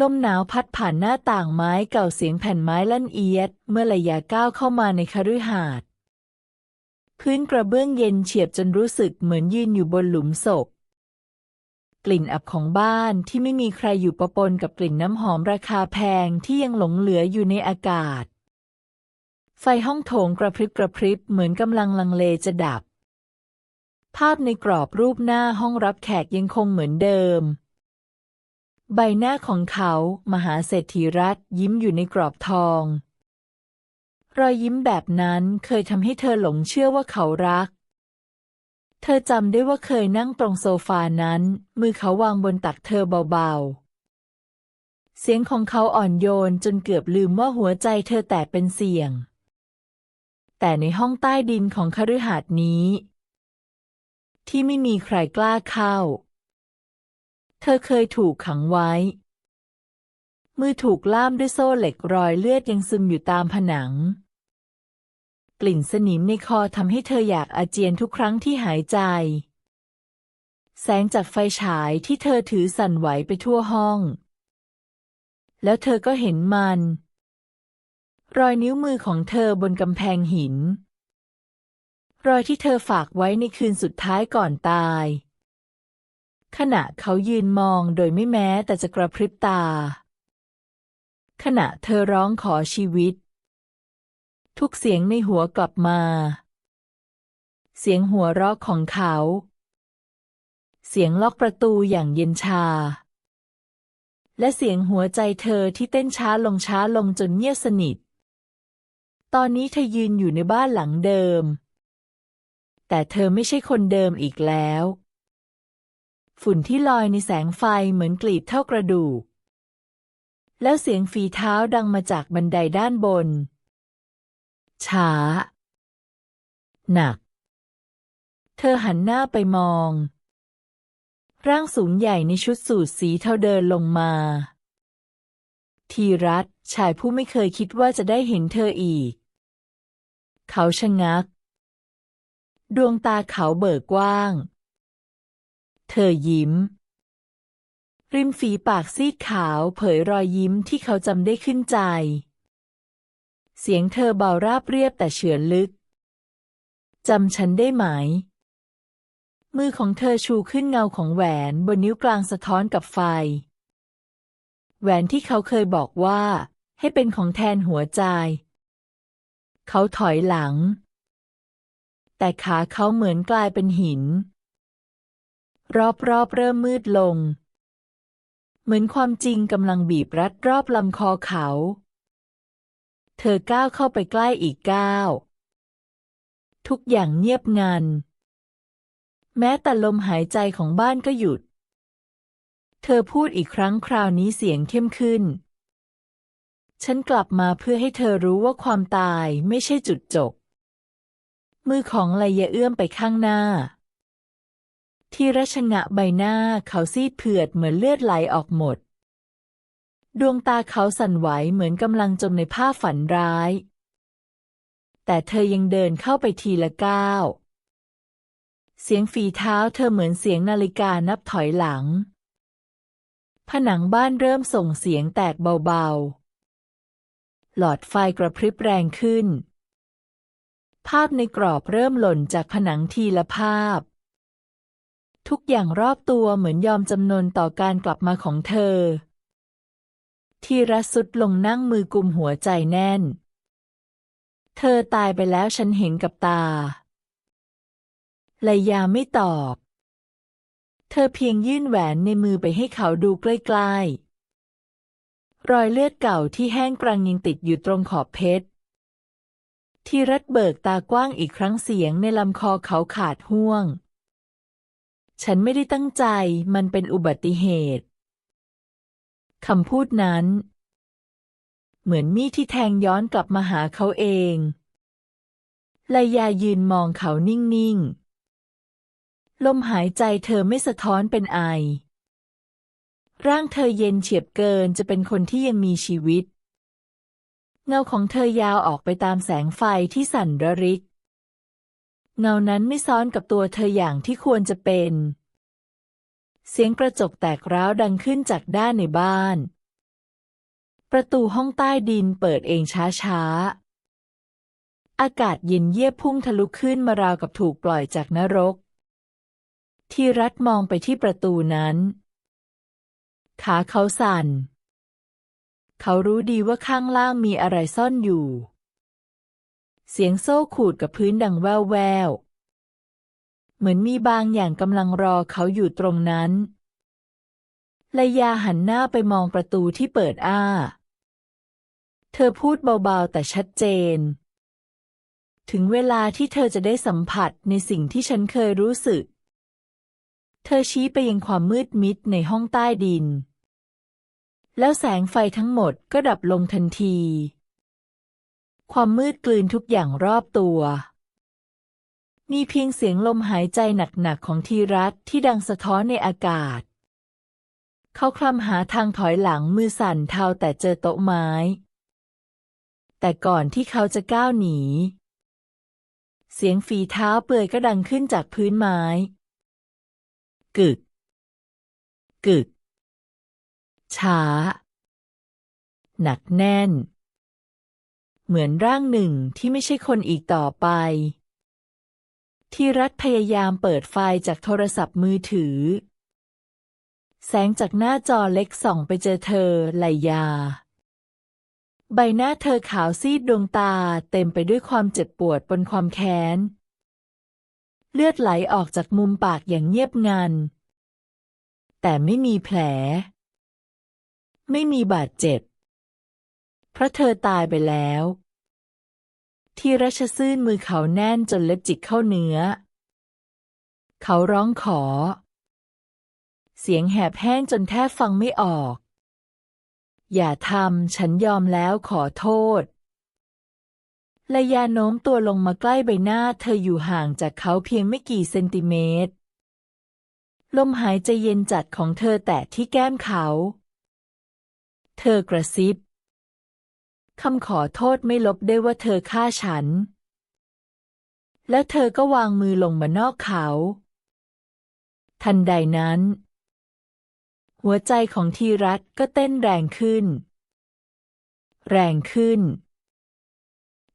ลมหนาวพัดผ่านหน้าต่างไม้เก่าเสียงแผ่นไม้ลั่นเอียด เมื่อระยะก้าวเข้ามาในคฤหาสน์พื้นกระเบื้องเย็นเฉียบจนรู้สึกเหมือนยืนอยู่บนหลุมศพ กลิ่นอับของบ้านที่ไม่มีใครอยู่ประปนกับกลิ่นน้ำหอมราคาแพงที่ยังหลงเหลืออยู่ในอากาศ ไฟห้องโถงกระพริบกระพริบเหมือนกำลังลังเลจะดับ ภาพในกรอบรูปหน้าห้องรับแขกยังคงเหมือนเดิม ใบหน้าของเขา มหาเศรษฐีรัฐยิ้มอยู่ในกรอบทอง รอยยิ้มแบบนั้นเคยทำให้เธอหลงเชื่อว่าเขารัก เธอจำได้ว่าเคยนั่งตรงโซฟานั้น มือเขาวางบนตักเธอเบาๆ เสียงของเขาอ่อนโยนจนเกือบลืมว่าหัวใจเธอแตกเป็นเสียง แต่ในห้องใต้ดินของคฤหาสน์นี้ ที่ไม่มีใครกล้าเข้า เธอเคยถูกขังไว้ มือถูกล่ามด้วยโซ่เหล็กรอยเลือดยังซึมอยู่ตามผนัง กลิ่นสนิมในคอทำให้เธออยากอาเจียนทุกครั้งที่หายใจ แสงจากไฟฉายที่เธอถือสั่นไหวไปทั่วห้อง แล้วเธอก็เห็นมัน รอยนิ้วมือของเธอบนกำแพงหิน รอยที่เธอฝากไว้ในคืนสุดท้ายก่อนตาย ขณะเขายืนมองโดยไม่แม้แต่จะกระพริบตา ขณะเธอร้องขอชีวิต ทุกเสียงในหัวกลับมา เสียงหัวเราะของเขา เสียงล็อกประตูอย่างเย็นชา และเสียงหัวใจเธอที่เต้นช้าลงช้าลงจนเงียบสนิท ตอนนี้เธอยืนอยู่ในบ้านหลังเดิม แต่เธอไม่ใช่คนเดิมอีกแล้ว ฝุ่นที่ลอยในแสงไฟเหมือนกลีบเท่ากระดูก แล้วเสียงฝีเท้าดังมาจากบันไดด้านบน ช้า หนัก เธอหันหน้าไปมอง ร่างสูงใหญ่ในชุดสูทสีเทาเดินลงมา ทีรัตชายผู้ไม่เคยคิดว่าจะได้เห็นเธออีก เขาชะงัก ดวงตาเขาเบิกกว้าง เธอยิ้ม ริมฝีปากซีดขาวเผยรอยยิ้มที่เขาจำได้ขึ้นใจ เสียงเธอเบาราบเรียบแต่เฉือนลึก จำฉันได้ไหม มือของเธอชูขึ้นเงาของแหวนบนนิ้วกลางสะท้อนกับไฟ แหวนที่เขาเคยบอกว่า ให้เป็นของแทนหัวใจ เขาถอยหลังแต่ขาเขาเหมือนกลายเป็นหิน รอบๆเริ่มมืดลง เหมือนความจริงกำลังบีบรัดรอบลำคอเขา เธอก้าวเข้าไปใกล้อีกก้าว ทุกอย่างเงียบงัน แม้แต่ลมหายใจของบ้านก็หยุด เธอพูดอีกครั้งคราวนี้เสียงเข้มขึ้น ฉันกลับมาเพื่อให้เธอรู้ว่าความตายไม่ใช่จุดจบมือของไลยะเอื้อมไปข้างหน้า ที่รัชงะใบหน้าเขาซีดเผือดเหมือนเลือดไหลออกหมด ดวงตาเขาสั่นไหวเหมือนกำลังจมในภาพฝันร้าย แต่เธอยังเดินเข้าไปทีละก้าว เสียงฝีเท้าเธอเหมือนเสียงนาฬิกานับถอยหลัง ผนังบ้านเริ่มส่งเสียงแตกเบาๆ หลอดไฟกระพริบแรงขึ้น ภาพในกรอบเริ่มหล่นจากผนังทีละภาพ ทุกอย่างรอบตัวเหมือนยอมจำนนต่อการกลับมาของเธอ ทีรัสุดลงนั่งมือกุมหัวใจแน่น เธอตายไปแล้วฉันเห็นกับตาเลยาไม่ตอบ เธอเพียงยื่นแหวนในมือไปให้เขาดูใกล้ๆ รอยเลือดเก่าที่แห้งกรังยังติดอยู่ตรงขอบเพชร ที่รัดเบิกตากว้างอีกครั้งเสียงในลำคอเขาขาดห่วง ฉันไม่ได้ตั้งใจ มันเป็นอุบัติเหตุคำพูดนั้น เหมือนมีดที่แทงย้อนกลับมาหาเขาเองลายายืนมองเขานิ่งๆ ลมหายใจเธอไม่สะท้อนเป็นไอ ร่างเธอเย็นเฉียบเกินจะเป็นคนที่ยังมีชีวิต เงาของเธอยาวออกไปตามแสงไฟที่สั่นระริก เงานั้นไม่ซ้อนกับตัวเธออย่างที่ควรจะเป็น เสียงกระจกแตกร้าวดังขึ้นจากด้านในบ้าน ประตูห้องใต้ดินเปิดเองช้าๆ อากาศเย็นเยียบพุ่งทะลุขึ้นมาราวกับถูกปล่อยจากนรก ที่รัฐมองไปที่ประตูนั้น ขาเขาสั่น เขารู้ดีว่าข้างล่างมีอะไรซ่อนอยู่ เสียงโซ่ขูดกับพื้นดังแววแวว เหมือนมีบางอย่างกำลังรอเขาอยู่ตรงนั้นเลยาหันหน้าไปมองประตูที่เปิดอ้า เธอพูดเบาๆแต่ชัดเจน ถึงเวลาที่เธอจะได้สัมผัสในสิ่งที่ฉันเคยรู้สึก เธอชี้ไปยังความมืดมิดในห้องใต้ดิน แล้วแสงไฟทั้งหมดก็ดับลงทันที ความมืดกลืนทุกอย่างรอบตัว มีเพียงเสียงลมหายใจหนักๆของทีรัตที่ดังสะท้อนในอากาศ เขาคลำหาทางถอยหลังมือสั่นเทาแต่เจอโต๊ะไม้ แต่ก่อนที่เขาจะก้าวหนี เสียงฝีเท้าเปื่อยก็ดังขึ้นจากพื้นไม้ กึก กึก ช้า หนักแน่น เหมือนร่างหนึ่งที่ไม่ใช่คนอีกต่อไป ที่รัฐพยายามเปิดไฟจากโทรศัพท์มือถือ แสงจากหน้าจอเล็กส่องไปเจอเธอไหลยา ใบหน้าเธอขาวซีดดวงตาเต็มไปด้วยความเจ็บปวดบนความแค้น เลือดไหลออกจากมุมปากอย่างเงียบงัน แต่ไม่มีแผล ไม่มีบาดเจ็บ เพราะเธอตายไปแล้ว ที่รัชซื่นมือเขาแน่นจนเล็บจิกเข้าเนื้อ เขาร้องขอ เสียงแหบแห้งจนแทบฟังไม่ออก อย่าทำฉันยอมแล้วขอโทษระยาโน้มตัวลงมาใกล้ใบหน้าเธออยู่ห่างจากเขาเพียงไม่กี่เซนติเมตร ลมหายใจเย็นจัดของเธอแตะที่แก้มเขา เธอกระซิบ คำขอโทษไม่ลบได้ว่าเธอฆ่าฉัน แล้วเธอก็วางมือลงมานอกเขา ทันใดนั้น หัวใจของทีรัตก็เต้นแรงขึ้น แรงขึ้น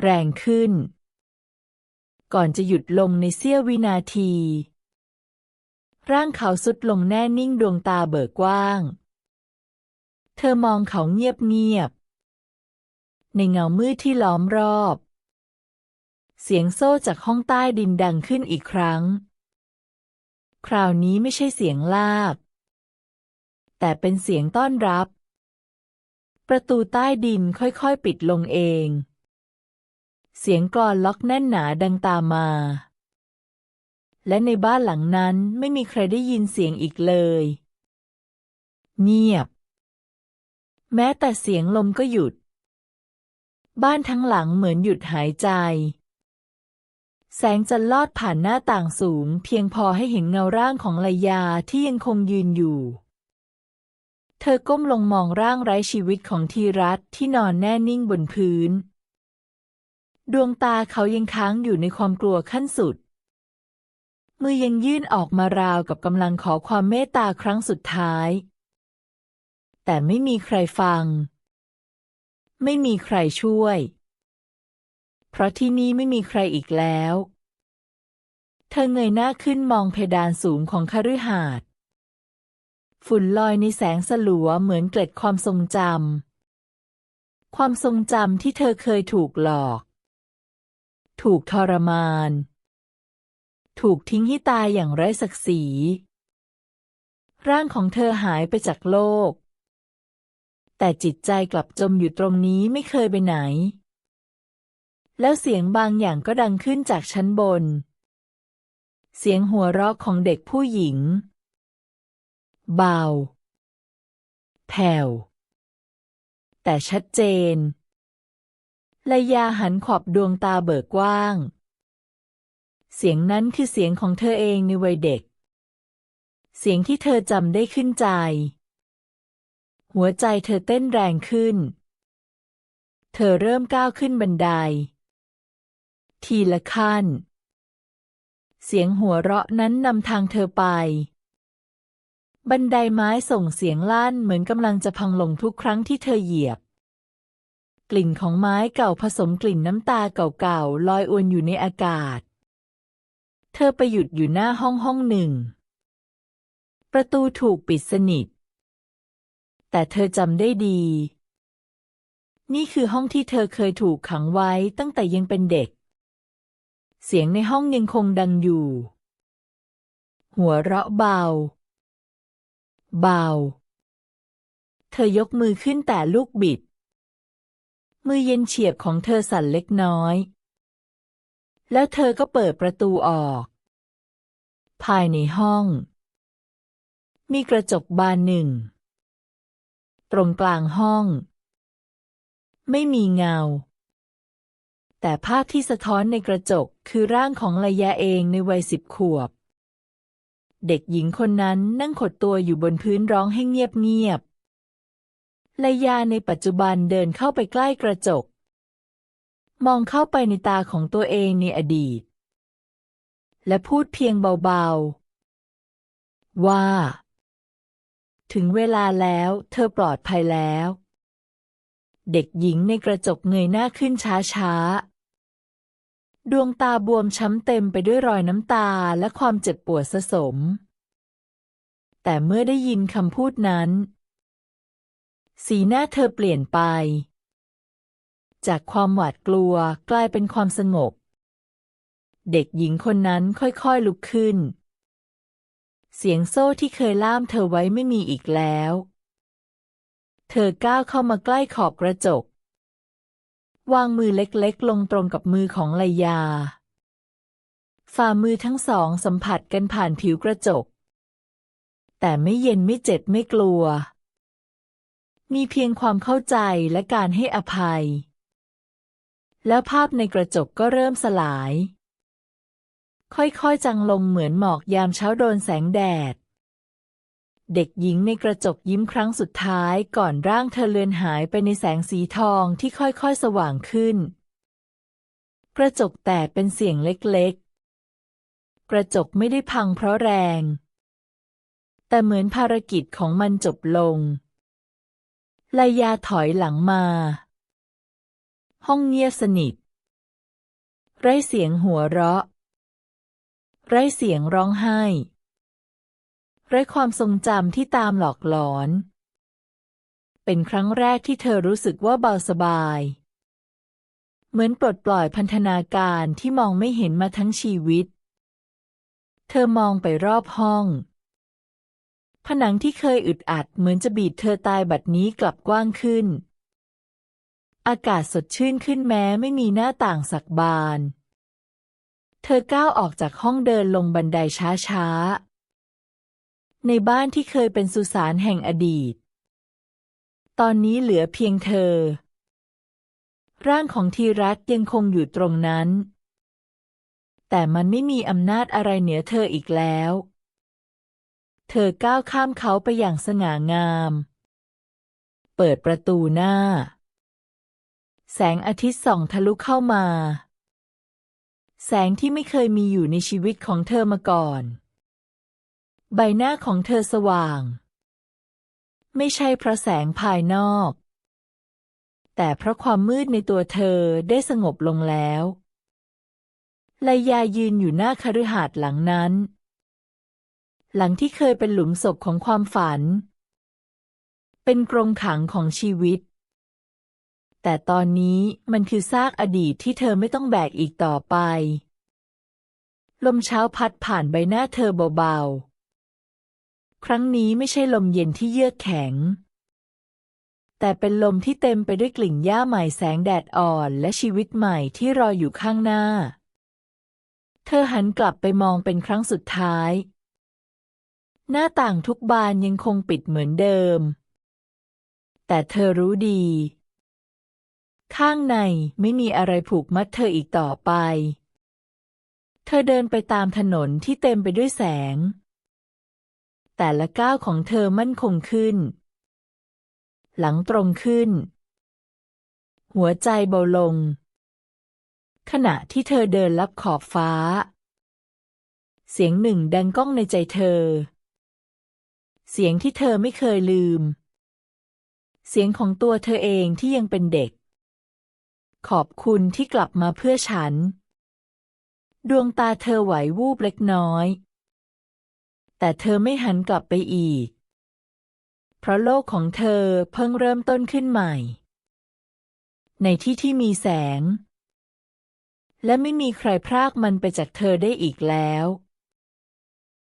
แรงขึ้น ก่อนจะหยุดลงในเสี้ยววินาที ร่างเขาสุดลงแน่นิ่งดวงตาเบิกกว้าง เธอมองเขาเงียบเงียบ ในเงามืดที่ล้อมรอบ เสียงโซ่จากห้องใต้ดินดังขึ้นอีกครั้ง คราวนี้ไม่ใช่เสียงลาก แต่เป็นเสียงต้อนรับ ประตูใต้ดินค่อยๆปิดลงเอง เสียงกลอนล็อกแน่นหนาดังตามมา และในบ้านหลังนั้นไม่มีใครได้ยินเสียงอีกเลย เงียบ แม้แต่เสียงลมก็หยุด บ้านทั้งหลังเหมือนหยุดหายใจ แสงจันลอดผ่านหน้าต่างสูง เพียงพอให้เห็นเงาร่างของลายาที่ยังคงยืนอยู่ เธอก้มลงมองร่างไร้ชีวิตของทีรัตที่นอนแน่นิ่งบนพื้น ดวงตาเขายังค้างอยู่ในความกลัวขั้นสุด มือยังยื่นออกมาราวกับกำลังขอความเมตตาครั้งสุดท้าย แต่ไม่มีใครฟัง ไม่มีใครช่วย เพราะที่นี่ไม่มีใครอีกแล้ว เธอเงยหน้าขึ้นมองเพดานสูงของคฤหาสน์ฝุ่นลอยในแสงสลัวเหมือนเกล็ดความทรงจำ ความทรงจำที่เธอเคยถูกหลอก ถูกทรมาน ถูกทิ้งให้ตายอย่างไร้ศักดิ์ศรี ร่างของเธอหายไปจากโลก แต่จิตใจกลับจมอยู่ตรงนี้ไม่เคยไปไหน แล้วเสียงบางอย่างก็ดังขึ้นจากชั้นบน เสียงหัวเราะของเด็กผู้หญิง เบา แผ่ว แต่ชัดเจนระยาหันขอบดวงตาเบิกกว้าง เสียงนั้นคือเสียงของเธอเองในวัยเด็ก เสียงที่เธอจำได้ขึ้นใจ หัวใจเธอเต้นแรงขึ้น เธอเริ่มก้าวขึ้นบันได ทีละขั้น เสียงหัวเราะนั้นนำทางเธอไป บันไดไม้ส่งเสียงลั่นเหมือนกำลังจะพังลงทุกครั้งที่เธอเหยียบ กลิ่นของไม้เก่าผสมกลิ่นน้ำตาเก่าๆลอยอวนอยู่ในอากาศ เธอไปหยุดอยู่หน้าห้องห้องหนึ่ง ประตูถูกปิดสนิท แต่เธอจำได้ดี นี่คือห้องที่เธอเคยถูกขังไว้ตั้งแต่ยังเป็นเด็ก เสียงในห้องยังคงดังอยู่ หัวเราะเบา เบา เธอยกมือขึ้นแต่ลูกบิด มือเย็นเฉียบของเธอสั่นเล็กน้อย แล้วเธอก็เปิดประตูออก ภายในห้อง มีกระจกบานหนึ่ง ตรงกลางห้อง ไม่มีเงา แต่ภาพที่สะท้อนในกระจกคือร่างของระยะเองในวัยสิบขวบ เด็กหญิงคนนั้นนั่งขดตัวอยู่บนพื้นร้องให้เงียบๆระยาในปัจจุบันเดินเข้าไปใกล้กระจก มองเข้าไปในตาของตัวเองในอดีต และพูดเพียงเบาๆ ว่า ถึงเวลาแล้ว เธอปลอดภัยแล้ว เด็กหญิงในกระจกเงยหน้าขึ้นช้าๆดวงตาบวมช้ำเต็มไปด้วยรอยน้ำตาและความเจ็บปวดสะสม แต่เมื่อได้ยินคำพูดนั้น สีหน้าเธอเปลี่ยนไป จากความหวาดกลัวกลายเป็นความสงบ เด็กหญิงคนนั้นค่อยๆลุกขึ้น เสียงโซ่ที่เคยล่ามเธอไว้ไม่มีอีกแล้ว เธอก้าวเข้ามาใกล้ขอบกระจก วางมือเล็กๆ ลงตรงกับมือของไลยา ฝ่ามือทั้งสองสัมผัสกันผ่านผิวกระจก แต่ไม่เย็นไม่เจ็บไม่กลัว มีเพียงความเข้าใจและการให้อภัย แล้วภาพในกระจกก็เริ่มสลาย ค่อยๆ จางลงเหมือนหมอกยามเช้าโดนแสงแดด เด็กหญิงในกระจกยิ้มครั้งสุดท้ายก่อนร่างเธอเลือนหายไปในแสงสีทองที่ค่อยๆ สว่างขึ้น กระจกแตกเป็นเสียงเล็กๆ กระจกไม่ได้พังเพราะแรง แต่เหมือนภารกิจของมันจบลงลายาถอยหลังมา ห้องเงียบสนิท ไร้เสียงหัวเราะ ไร้เสียงร้องไห้ ไร้ความทรงจำที่ตามหลอกหลอน เป็นครั้งแรกที่เธอรู้สึกว่าเบาสบาย เหมือนปลดปล่อยพันธนาการที่มองไม่เห็นมาทั้งชีวิต เธอมองไปรอบห้อง ผนังที่เคยอึดอัดเหมือนจะบีบเธอตายบัดนี้กลับกว้างขึ้น อากาศสดชื่นขึ้นแม้ไม่มีหน้าต่างสักบาน เธอก้าวออกจากห้องเดินลงบันไดช้าๆ ในบ้านที่เคยเป็นสุสานแห่งอดีต ตอนนี้เหลือเพียงเธอ ร่างของทีรัตยังคงอยู่ตรงนั้น แต่มันไม่มีอำนาจอะไรเหนือเธออีกแล้ว เธอก้าวข้ามเขาไปอย่างสง่างาม เปิดประตูหน้า แสงอาทิตย์ส่องทะลุเข้ามา แสงที่ไม่เคยมีอยู่ในชีวิตของเธอมาก่อน ใบหน้าของเธอสว่าง ไม่ใช่เพราะแสงภายนอก แต่เพราะความมืดในตัวเธอได้สงบลงแล้วลายายืนอยู่หน้าคฤหาสน์หลังนั้น หลังที่เคยเป็นหลุมศพของความฝัน เป็นกรงขังของชีวิต แต่ตอนนี้มันคือซากอดีตที่เธอไม่ต้องแบกอีกต่อไป ลมเช้าพัดผ่านใบหน้าเธอเบาๆ ครั้งนี้ไม่ใช่ลมเย็นที่เยือกแข็ง แต่เป็นลมที่เต็มไปด้วยกลิ่นหญ้าใหม่แสงแดดอ่อนและชีวิตใหม่ที่รออยู่ข้างหน้า เธอหันกลับไปมองเป็นครั้งสุดท้าย หน้าต่างทุกบานยังคงปิดเหมือนเดิม แต่เธอรู้ดี ข้างในไม่มีอะไรผูกมัดเธออีกต่อไป เธอเดินไปตามถนนที่เต็มไปด้วยแสง แต่ละก้าวของเธอมั่นคงขึ้น หลังตรงขึ้น หัวใจเบาลง ขณะที่เธอเดินลับขอบฟ้า เสียงหนึ่งดังก้องในใจเธอ เสียงที่เธอไม่เคยลืม เสียงของตัวเธอเองที่ยังเป็นเด็ก ขอบคุณที่กลับมาเพื่อฉัน ดวงตาเธอไหววูบเล็กน้อย แต่เธอไม่หันกลับไปอีก เพราะโลกของเธอเพิ่งเริ่มต้นขึ้นใหม่ ในที่ที่มีแสง และไม่มีใครพรากมันไปจากเธอได้อีกแล้ว